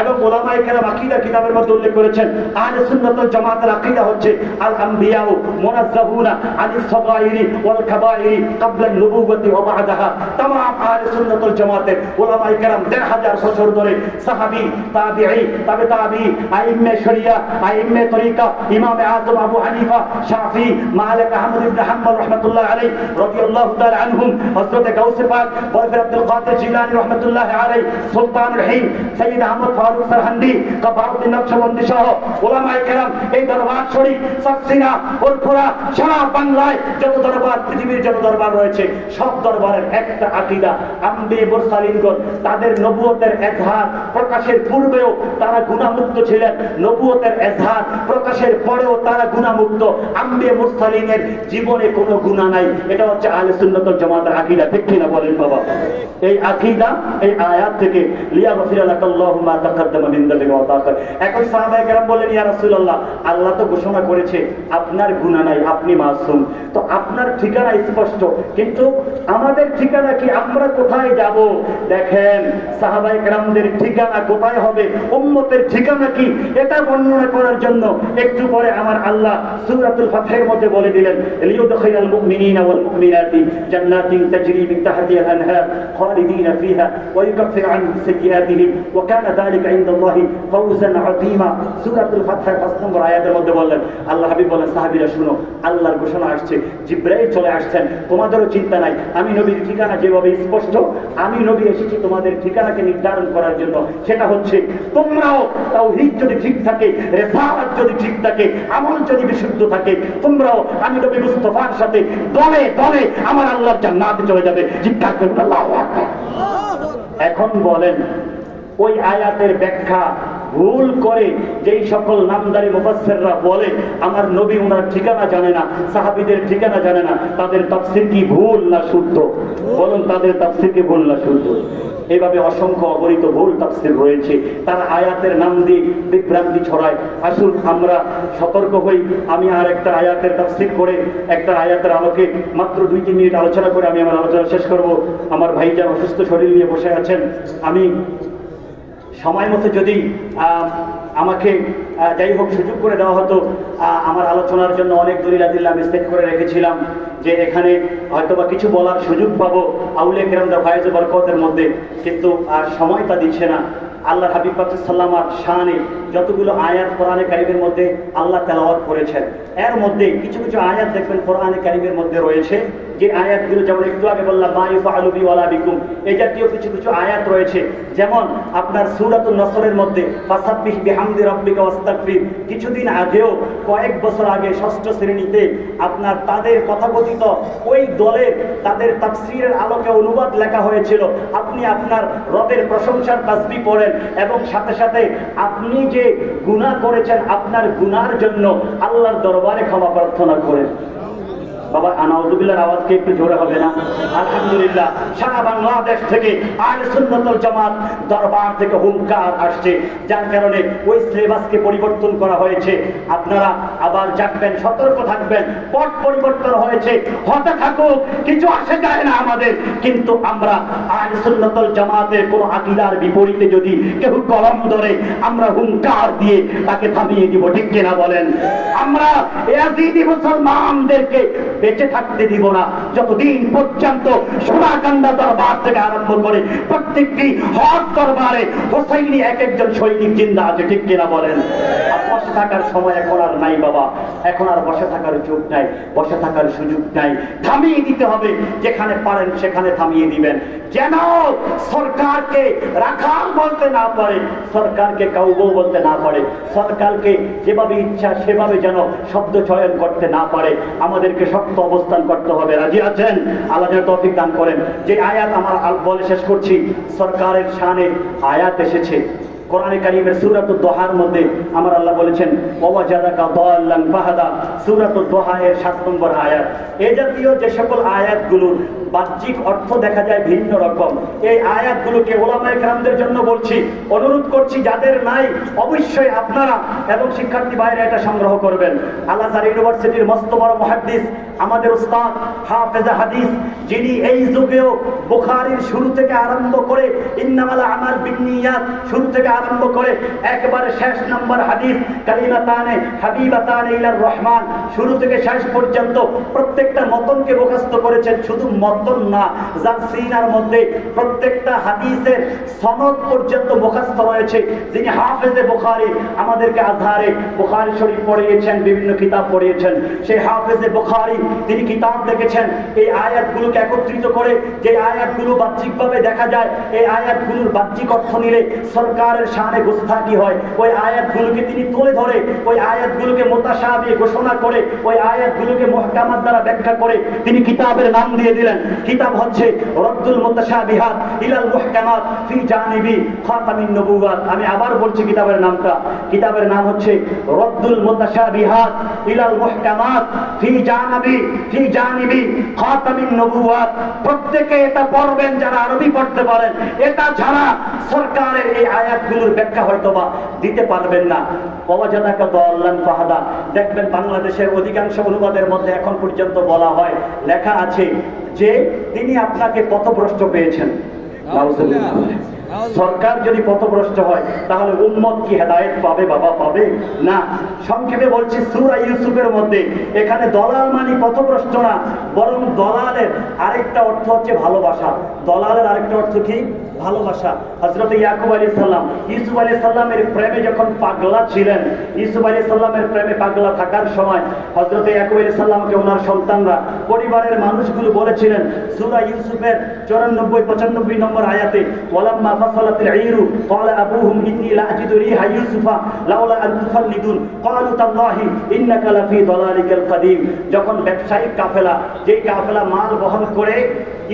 এবং ওলামায়ে কেরাম আকীদা কিতাবের মধ্যে উল্লেখ করেছেন, আহলে সুন্নাত ওয়াল জামাতের আকীদা হচ্ছে আল আম্বিয়াউ মুনাজ্জাহুনা আনিস সাগাইরি ওয়াল কাবাইরি ক্বাবলা নবুওয়াতি ওয়া বা'দাহা। তামাম আহলে সুন্নাত ওয়াল জামাতের ওলামায়ে কেরাম 1500 বছর ধরে সাহাবী, তাবিঈ, তাবে তাবি আইম্মে শরিয়া, আইম্মে তরিকা, ইমাম আযম আবু হানিফা, শাফি, মালিক আহমদ ইবনে হাম্বল রাহমাতুল্লাহ আলাইহি রাদিয়াল্লাহু তাআলা আনহুম, হযরত গাউসে পাক বরফির আব্দুল কাদের জিলানী রাহমাতুল্লাহ আলাইহি সুলতানুল হিন্দ সৈয়দ আহমদ, ফারুক নকশবন্দি সহ ওলামায়ে কেরাম, এই দরবার শরীফ সাকসিনা ফুরফুরা সারা বাংলায় যত দরবার, পৃথিবীর যত দরবার রয়েছে, সব দরবারের একটা আকীদা তাদের নবুয়তের এজহার প্রকাশের পূর্বেও তারা গুনাহমুক্ত ছিলেন, নবুয়তের এজহার প্রকাশের পরেও তারা গুনাহমুক্ত আম্বি মুরসালিনের জীবনে কোনো গুনাহ নাই, এটা হচ্ছে আহলে সুন্নাত জামাতের আকীদা, ঠিক কিনা বলেন বাবা? এই আকিদা, এই আয়াত থেকে লিয়া গফির লাকাল্লাহু মা তাকাদ্দামা মিন ওয়া তাআখার এখন সাহাবায়ে কেরাম বললেন, ইয়া রাসূলুল্লাহ, আল্লাহ তো ঘোষণা করেছে, আপনার গুনাহ নাই, আপনি মাসুম। তো আপনার ঠিকানা স্পষ্ট, কিন্তু আমাদের ঠিকানা কি? আমরা কোথায় যাব? দেখেন, সাহাবায়ে কেরামদের ঠিকানা কোথায় হবে? উম্মতের ঠিকানা কি? এটা বর্ণনা করার জন্য একটু পরে আমার আল্লাহ সূরাতুল ফাতহের মধ্যে বলে দিলেন, লিউদখিলাল মুমিনিনা ওয়াল মুমিনাতি জান্নাতিন তাজরি মিন তাহতিহা আনহার ফিহা ওয়া আনহুম সাইয়্যাতিহিম ওয়া কানা যালিকা ইনদাল্লাহি ফাওজান আযীমা সূরাতুল ফাতহের 5 নম্বর আয়াতের মধ্যে বললেন আল্লাহ হাবিব বলেন সাহাবীরা শুনো আল্লাহর ঘোষণা আসছে জিব্রাইল চলে আসছেন তোমাদেরও চিন্তা নাই। আমি নবীর ঠিকানা যেভাবে স্পষ্ট আমি নবী এসেছি তোমাদের ঠিকানাকে নির্ধারণ করার জন্য। সেটা হচ্ছে তোমরাও তাওহীদ যদি ঠিক থাকে রেসালাত যদি ঠিক থাকে আমল যদি বিশুদ্ধ থাকে তোমরাও আমি নবী মুস্তাফার সাথে দলে দলে আমার আল্লাহর জান্নাতে চলে যাবে। জিজ্ঞাসা করুন আল্লাহু আকবার। এখন বলেন ওই আয়াতের ব্যাখ্যা ভুল করে যেই সকল নামদারি মুফাসসিররা বলে, আমার নবী ওনার ঠিকানা জানে না, সাহাবীদের ঠিকানা জানে না, তাদের তাফসীর কি ভুল না শুদ্ধ? বলুন, তাদের তাফসীর কি ভুল না শুদ্ধ? এইভাবে অসংখ্য অগণিত ভুল তাফসীর রয়েছে। তারা আয়াতের নাম দিয়ে বিভ্রান্তি ছড়ায়। আসুন, আমরা সতর্ক হই। আমি আর একটা আয়াতের তাফসীর করে, একটা আয়াতের আলোকে মাত্র দুই তিন মিনিট আলোচনা করে আমি আমার আলোচনা শেষ করব। আমার ভাইজান অসুস্থ শরীর নিয়ে বসে আছেন। আমি সময় মতো যদি আমাকে যাই হোক সুযোগ করে দেওয়া হতো আমার আলোচনার জন্য অনেক দলিল আদিল্লা আমি সেট করে রেখেছিলাম যে এখানে হয়তোবা কিছু বলার সুযোগ পাবো আউলে কেরামদা ফায়েজ বরকতের মধ্যে। কিন্তু, আর সময় তা দিচ্ছে না। আল্লাহ হাবিব সাল্লামার শাহানে যতগুলো আয়াত কোরআনে কারিমের মধ্যে আল্লাহ তেলাওয়াত করেছেন। এর মধ্যে কিছু কিছু আয়াত দেখবেন কোরআনে কারিমের মধ্যে রয়েছে। যে আয়াতগুলো যেমন একটু আগে বললাম, মা ইউফাআলু ওয়ালা বিকুম এই জাতীয় কিছু কিছু আয়াত রয়েছে। যেমন আপনার সূরাতুন নসরের মধ্যে কিছুদিন আগেও, কয়েক বছর আগে ষষ্ঠ শ্রেণীতে আপনার তাদের তথাকথিত ওই দলের তাদের তাফসীরের আলোকে অনুবাদ লেখা হয়েছিল। আপনি আপনার রবের প্রশংসার তাসবিহ পড়েন এবং সাথে সাথে আপনি যে গুনাহ করেছেন আপনার গুনার জন্য আল্লাহর দরবারে ক্ষমা প্রার্থনা করেন। বাবা আনাউজুবিল্লাহর আওয়াজকে একটু জোরে হবে না। আলহামদুলিল্লাহ, সারা বাংলাদেশ থেকে আল সুন্নতুল জামাত দরবার থেকে হুঙ্কার আসছে। যার কারণে ওই সিলেবাসকে পরিবর্তন করা হয়েছে। আপনারা আবার জানবেন সতর্ক থাকবেন, পট পরিবর্তন হয়েছে। হতে থাকুক, কিছু আসে যায় না আমাদের। কিন্তু আমরা আল সুন্নতুল জামাতের কোন আকীদার বিপরীতে যদি কেউ কলম ধরে আমরা হুঙ্কার দিয়ে তাকে থামিয়ে দিব, ঠিক কিনা বলেন? আমরা মুসলমানদেরকে বেঁচে থাকতে দিব না। যতদিন পর্যন্ত সোনাকান্দা দরবার থেকে আরম্ভ করে প্রত্যেকটি হক দরবারে হোসাইনি এক একজন সৈনিক জিন্দা আছে, ঠিক কিনা বলেন? বসে থাকার সময় এখন আর নাই বাবা। এখন আর বসে থাকার যোগ নাই, বসে থাকার সুযোগ নাই। থামিয়ে দিতে হবে, যেখানে পারেন সেখানে থামিয়ে দিবেন। যেন সরকারকে রাখাল বলতে না পারে, সরকারকে কাউবো বলতে না পারে, সরকারকে যেভাবে ইচ্ছা সেভাবে যেন শব্দ চয়ন করতে না পারে, আমাদেরকে শক্ত অবস্থান করতে হবে। রাজি আছেন? যেন তৌফিক দান করেন। যে আয়াত আমার বলে শেষ করছি, সরকারের শানে আয়াত এসেছে। কোরআনে কারিমের সূরাতুদ দোহার মধ্যে আমার আল্লাহ বলেছেন, ওয়াজাদাকা দাল্লান ফাহাদা। সূরাতুদ দোহা এর 7 নম্বর আয়াত। এই জাতীয় যে সকল আয়াতগুলোর বাহ্যিক অর্থ দেখা যায় ভিন্ন রকম। এই আয়াতগুলোকে ওলামায়ে কেরামদের জন্য বলছি, অনুরোধ করছি, যাদের নাই, অবশ্যই আপনারা এবং শিক্ষার্থী বাইরে এটা সংগ্রহ করবেন। আল ইউনিভার্সিটির মস্ত বড় মুহাদ্দিস, আমাদের উস্তাদ হাফেজা হাদিস, যিনি এই যুগেও বুখারীর শুরু থেকে আরম্ভ করে ইন্নামাল আমাল বিন্নিয়াত শুরু থেকে আরম্ভ করে একবারে শেষ নম্বর হাদিস, কালিমাতানে, হাবিবাতানে ইলার রহমান, শুরু থেকে শেষ পর্যন্ত প্রত্যেকটা মতনকে মুখস্থ করেছেন, শুধু মতন না যার সিনার মধ্যে প্রত্যেকটা হাদিসের সনদ পর্যন্ত মুখস্থ রয়েছে। যিনি হাফেজে বুখারী আমাদেরকে আজহারে বুখারী শরীফ পড়িয়েছেন, বিভিন্ন কিতাব পড়িয়েছেন। সেই হাফেজে বুখারী তিনি কিতাব লিখেছেন এই আয়াতগুলোকে একত্রিত করে যে আয়াতগুলো বাহ্যিকভাবে দেখা যায়, এই আয়াতগুলোর বাহ্যিক অর্থ নিলে সরকারের সামনে গুস্তাকি হয়। ওই আয়াতগুলোকে তিনি তুলে ধরে, ওই আয়াতগুলোকে মোতাসাবি ঘোষণা করে, ওই আয়াতগুলোকে মহকামাত দ্বারা ব্যাখ্যা করে তিনি কিতাবের নাম দিয়ে দিলেন। কিতাব হচ্ছে রদ্দুল মুতাশাবিহাত ইলাল মুহকামাত ফি জানিবি খাতামিন নবুওয়াত। আমি আবার বলছি কিতাবের নামটা। কিতাবের নাম হচ্ছে রদ্দুল মুতাশাবিহাত ইলাল মুহকামাত ফি জানাবি, ফি জানিবি খাতামিন নবুওয়াত। প্রত্যেকে এটা পড়বেন, যারা আরবি পড়তে পারেন। এটা ছাড়া সরকারের এই আয়াতগুলোর ব্যাখ্যা হয়তো বা দিতে পারবেন না। অবাজাদাকা দল্লান ফাহাদা। দেখবেন বাংলাদেশের অধিকাংশ অনুবাদের মধ্যে এখন পর্যন্ত বলা হয়, লেখা আছে যে তিনি আপনাকে পথভ্রষ্ট পেয়েছেন। সরকার যদি পথভ্রষ্ট হয়, তাহলে উম্মত কি হেদায়ত পাবে, বাবা পাবে? না। সংক্ষেপে বলছি, সুরা ইউসুফের মধ্যে এখানে দলাল মানে পথভ্রষ্ট না, বরং দলালের আরেকটা অর্থ হচ্ছে ভালোবাসা। দলালের আরেকটা অর্থ কি? ভালোবাসা। হযরত ইয়াকুব আলাইহিস সালাম, ইউসুফ আলাইহিস সালামের প্রেমে যখন পাগলা ছিলেন, ইউসুফ আলাইহিস সালামের প্রেমে পাগলা থাকার সময় হযরত ইয়াকুব আলাইহিস সালামকে ওনার সন্তানরা, পরিবারের মানুষগুলো বলেছিলেন, সূরা ইউসুফের 94 95 নম্বর আয়াতে, ওয়ালাম্মা ফাসালাত আল-ঈরু ক্বালা আবুহুম ইন্নী লা আজিদু রিহা ইউসুফা লাউলা আন তুফাল্লিদুন ক্বালু তাল্লাহি ইন্নাকা লাফি দালালিকাল কাদিম যখন ব্যবসায়িক কাফেলা, যেই কাফেলা মাল বহন করে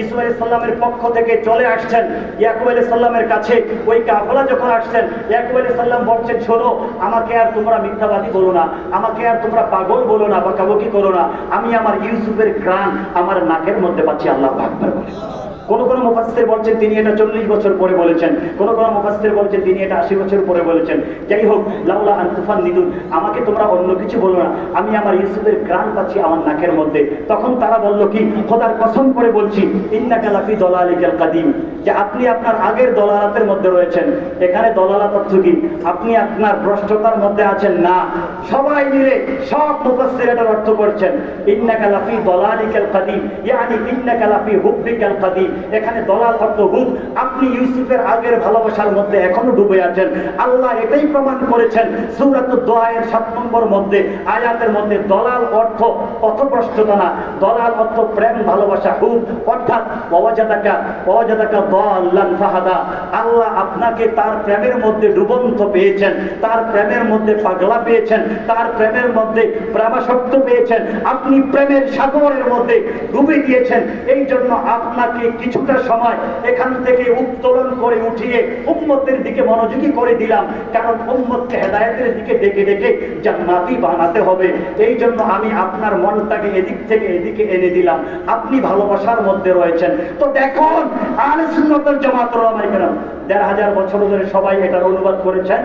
ইসু আলাইহিস সালামের পক্ষ থেকে চলে আসছেন ইয়াকুব আলী সাল্লামের কাছে, ওই কাফলা যখন আসছেন, ইয়াকুব আলী সাল্লাম বলছেন, শোনো, আমাকে আর তোমরা মিথ্যাবাদী বলো না, আমাকে আর তোমরা পাগল বলো না বা করো না। আমি আমার ইউসুফের গ্রান আমার নাকের মধ্যে পাচ্ছি, আল্লাহ আকবার বলে। কোন কোন মুফাসসির বলছেন তিনি এটা চল্লিশ বছর পরে বলেছেন। কোন কোন মুফাসসির বলছেন তিনি এটা আশি বছর পরে বলেছেন। যাই হোক, লাউলা আন তুফান নিদুন, আমাকে তোমরা অন্য কিছু বলো না। আমি আমার ইউসুফের গ্রান পাচ্ছি আমার নাকের মধ্যে। তখন তারা বলল কি, খোদার কসম করে বলছি, ইন্নাকা লাফি দলালিকাল কাদিম। যে আপনি আপনার আগের দলালাতের মধ্যে রয়েছেন। এখানে দলালাত অর্থ কি? আপনি আপনার ভ্রষ্টতার মধ্যে আছেন না। সবাই মিলে সব মুফাসসির এটার অর্থ করছেন। ইন্নাকা লাফি দলালিকাল কাদিম, ইয়ানি ইন্নাকা লাফি হুব্বিকাল কাদিম। এখানে দলাল অর্থ হুব আপনি ইউসুফের আগের ভালোবাসার মধ্যে এখনও ডুবে আছেন। আল্লাহ এটাই প্রমাণ করেছেন সূরাতুদ দোয়ায়ের সাত নম্বর মধ্যে, আয়াতের মধ্যে দলাল অর্থ পথভ্রষ্টতা না, দলাল অর্থ প্রেম, ভালোবাসা হুব অর্থাৎ ওয়াজাদাকা ওয়াজাদাকা দাল্লান ফাহাদা। আল্লাহ আপনাকে তার প্রেমের মধ্যে ডুবন্ত পেয়েছেন, তার প্রেমের মধ্যে পাগলা পেয়েছেন, তার প্রেমের মধ্যে প্রেমাসক্ত পেয়েছেন। আপনি প্রেমের সাগরের মধ্যে ডুবে গিয়েছেন। এই জন্য আপনাকে কিছুটা সময় এখান থেকে উত্তোলন করে উঠিয়ে উম্মতের দিকে মনোযোগী করে দিলাম। কারণ উম্মতকে হেদায়েতের দিকে ডেকে ডেকে জান্নাতি বানাতে হবে। এই জন্য আমি আপনার মনটাকে এদিক থেকে এদিকে এনে দিলাম। আপনি ভালোবাসার মধ্যে রয়েছেন। তো দেখুন, আহলে সুন্নাতের ওলামায়ে কেরাম, দেড় হাজার বছর ধরে সবাই এটার অনুবাদ করেছেন।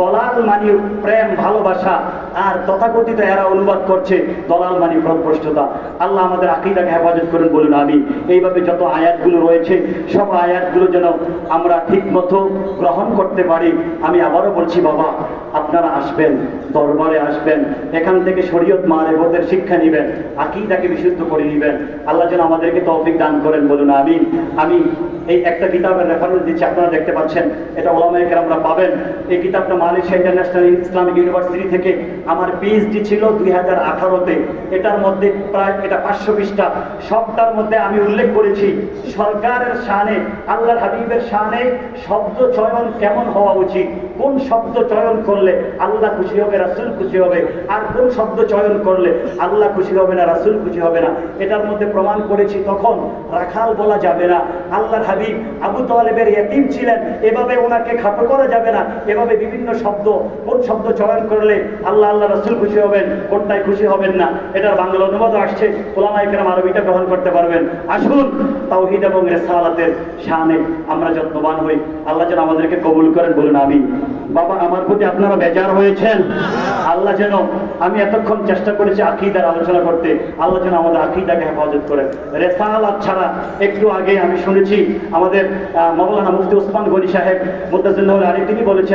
দলাল মানি প্রেম, ভালোবাসা আর তথাকথিত এরা অনুবাদ করছে দলাল মানি প্রভ্রষ্টতা আল্লাহ আমাদের আকিদাকে হেফাজত করেন, বলুন আমি এইভাবে যত আয়াতগুলো রয়েছে, সব আয়াতগুলো যেন আমরা ঠিক মতো গ্রহণ করতে পারি। আমি আবারও বলছি, বাবা, আপনারা আসবেন, দরবারে আসবেন, এখান থেকে শরীয়ত মারেবতের শিক্ষা নেবেন, আকিদাকে বিশুদ্ধ করে নেবেন। আল্লাহ যেন আমাদেরকে তৌফিক দান করেন, বলুন আমি আমি এই একটা কিতাবের রেফারেন্স দিচ্ছি, আপনারা দেখতে পাচ্ছেন, এটা ওলামায় কেরামরা পাবেন। এই কিতাবটা মালয়েশিয়া ইন্টারন্যাশনাল ইসলামিক ইউনিভার্সিটি থেকে আমার পিএইচডি ছিল দুই হাজার আঠারোতে। এটার মধ্যে প্রায়, এটা পাঁচশো বিশটা। সবটার মধ্যে আমি উল্লেখ করেছি, সরকারের শানে আল্লাহ হাবিবের শানে শব্দ চয়ন কেমন হওয়া উচিত? কোন শব্দ চয়ন করলে আল্লাহ খুশি হবে, রাসূল খুশি হবে? আর কোন শব্দ চয়ন করলে আল্লাহ খুশি হবে না, রাসূল খুশি হবে না? এটার মধ্যে প্রমাণ করেছি তখন রাখাল বলা যাবে না। আল্লাহর হাবিব আবু তালেবের এতিম ছিলেন, এভাবে ওনাকে খাটো করা যাবে না। এভাবে বিভিন্ন শব্দ, কোন শব্দ চয়ন করলে আল্লাহ আল্লাহ, রাসুল খুশি হবেন কোনটাই খুশি হবেন না? এটার বাংলা অনুবাদ আসছে ওলামাই কেরাম আরবিটা গ্রহণ করতে পারবেন। আসুন, তাওহিদ এবং রেসালাতের শানে আমরা যত্নবান হই। আল্লাহ যেন আমাদেরকে কবুল করেন, বলুন আমি বাবা, আমার প্রতি আপনারা বেজার হয়েছেন। আল্লাহ যেন, আমি এতক্ষণ চেষ্টা করেছি আকিদার আলোচনা করতে। আল্লাহ যেন আমাদের আকিদাকে হেফাজত করেন। রেসালাত ছাড়া একটু আগে আমি শুনেছি, আমাদের মৌলানা মুফতি ওসমান গনি সাহেব মুদাজিল্লাহ আলী তিনি বলেছেন